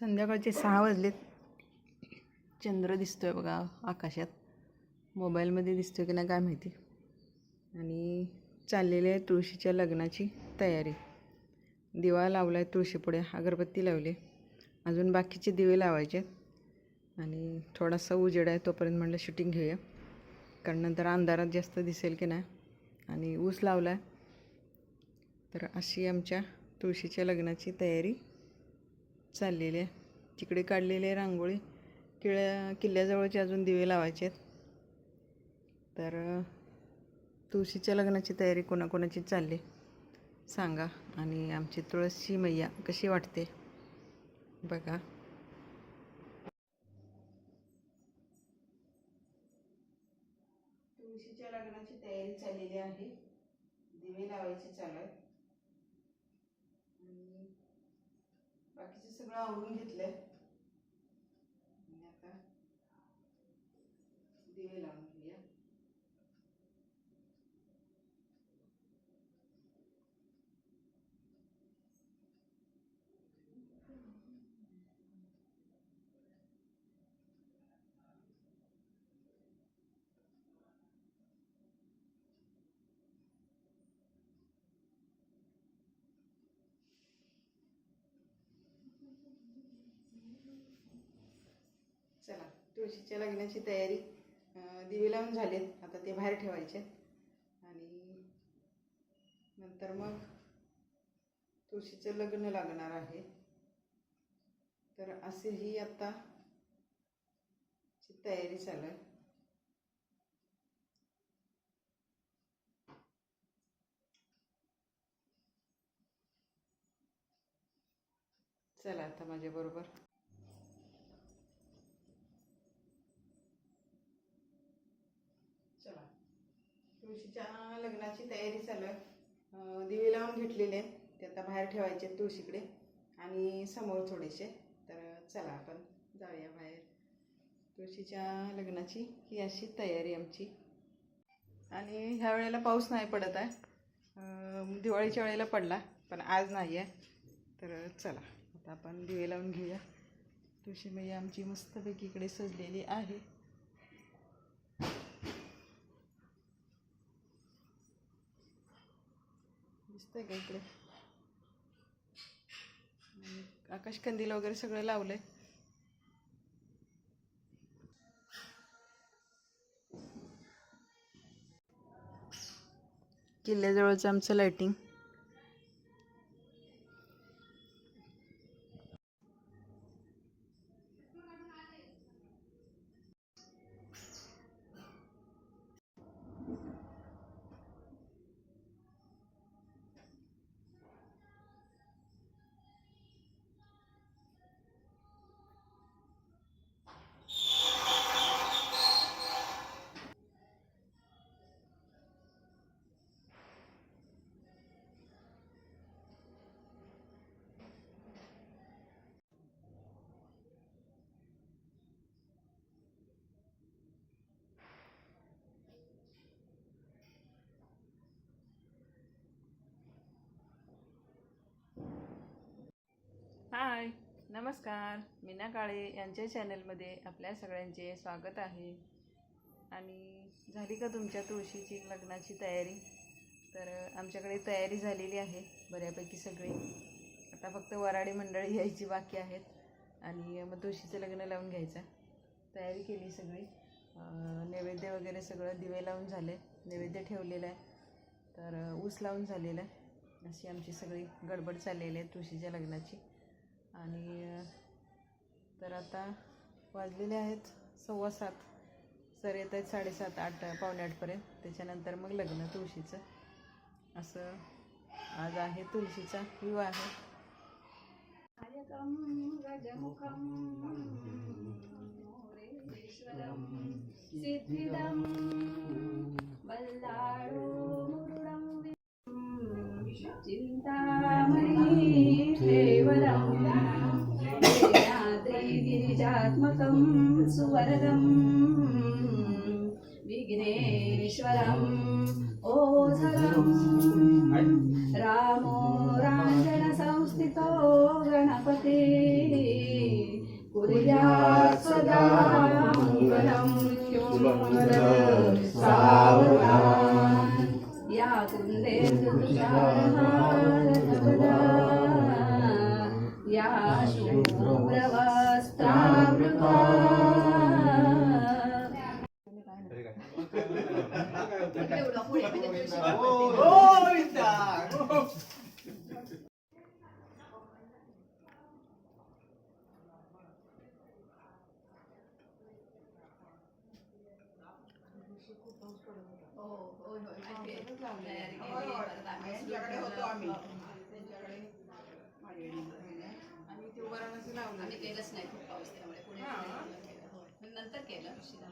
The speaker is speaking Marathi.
संध्याकाळचे सहा वाजलेत. चंद्र दिसतोय बघा आकाशात. मोबाईलमध्ये दिसतोय की नाही काय माहिती. आणि चाललेली आहे तुळशीच्या लग्नाची तयारी. दिवा लावला आहे तुळशीपुढे अगरबत्ती लावली. अजून बाकीचे दिवे लावायचे. आणि थोडासा उजेड आहे तोपर्यंत म्हटलं शूटिंग घेऊया. कारण नंतर अंधारात जास्त दिसेल की नाही. आणि ऊस लावला आहे तर अशी आमच्या तुळशीच्या लग्नाची तयारी चाललेली आहे. तिकडे काढलेली आहे रांगोळी. किळ्या किल्ल्याजवळचे अजून दिवे लावायचे आहेत. तर तुळशीच्या लग्नाची तयारी कोणाकोणाची चालली सांगा. आणि आमची तुळशी मैया कशी वाटते? बघा. तुळशीच्या लग्नाची तयारी चाललेली आहे. दिवे लावायचे चालू आणि बाकीचे सगळं आवरून घेतलंय. आणि आता दिवे लावून घेऊया. चला तुळशीच्या लग्नाची तयारी दिवे लावून झालेत. आता ते बाहेर ठेवायचे आणि नंतर मग तुळशीचं लग्न लागणार आहे. तर असे ही आता ची तयारी चालू आहे. चला आता माझ्याबरोबर बरोबर चला तुळशीच्या लग्नाची तयारी चालू आहे. दिवे लावून घेतलेले ते आता बाहेर ठेवायचे आहेत तुळशीकडे. आणि समोर थोडेसे. तर चला आपण जाऊया बाहेर. तुळशीच्या लग्नाची ही अशी तयारी आमची. आणि ह्या वेळेला पाऊस नाही पडत आहे. दिवाळीच्या वेळेला पडला पण आज नाही आहे तर चला आता आपण दिवे लावून घेऊया. तुळशी मैया आमची मस्तपैकी इकडे सजलेली आहे. दिसतंय का इकडे? आकाश कंदील वगैरे सगळं लावलंय. किल्ल्याजवळचं आमचं लायटिंग हाय नमस्कार. मीना काळे यांच्या चॅनलमध्ये आपल्या सगळ्यांचे स्वागत आहे. आणि झाली का तुमच्या तुळशीची लग्नाची तयारी? तर आमच्याकडे तयारी झालेली आहे बऱ्यापैकी सगळी. आता फक्त वराडी मंडळी यायची बाकी आहेत आणि मग तुळशीचं लग्न लावून घ्यायचं. तयारी केली सगळी. नैवेद्य वगैरे सगळं दिवे लावून झाले. नैवेद्य ठेवलेलं आहे. तर ऊस लावून झालेलं आहे. अशी आमची सगळी गडबड चाललेली आहे तुळशीच्या लग्नाची. आणि तर आता वाजलेले आहेत सव्वा सात. सर येत आहेत साडेसात आठ पावणे आठपर्यंत त्याच्यानंतर मग लग्न तुळशीचं. असं आज आहे तुळशीचा विवाह. सिद्धिदम् गिरिजात्मकं सुवरदं विघ्नेश्वरम् ओझरं रामो राञ्जनसंस्थितो गणपते श्रीयात् सदा मङ्गलं मृत्युमङ्गलं सावधान या कुन्दे आम्ही. केलंच नाही खूप पाऊस त्यामुळे. पुढे पुढे केलं. हो. नंतर केलं. उशिरा.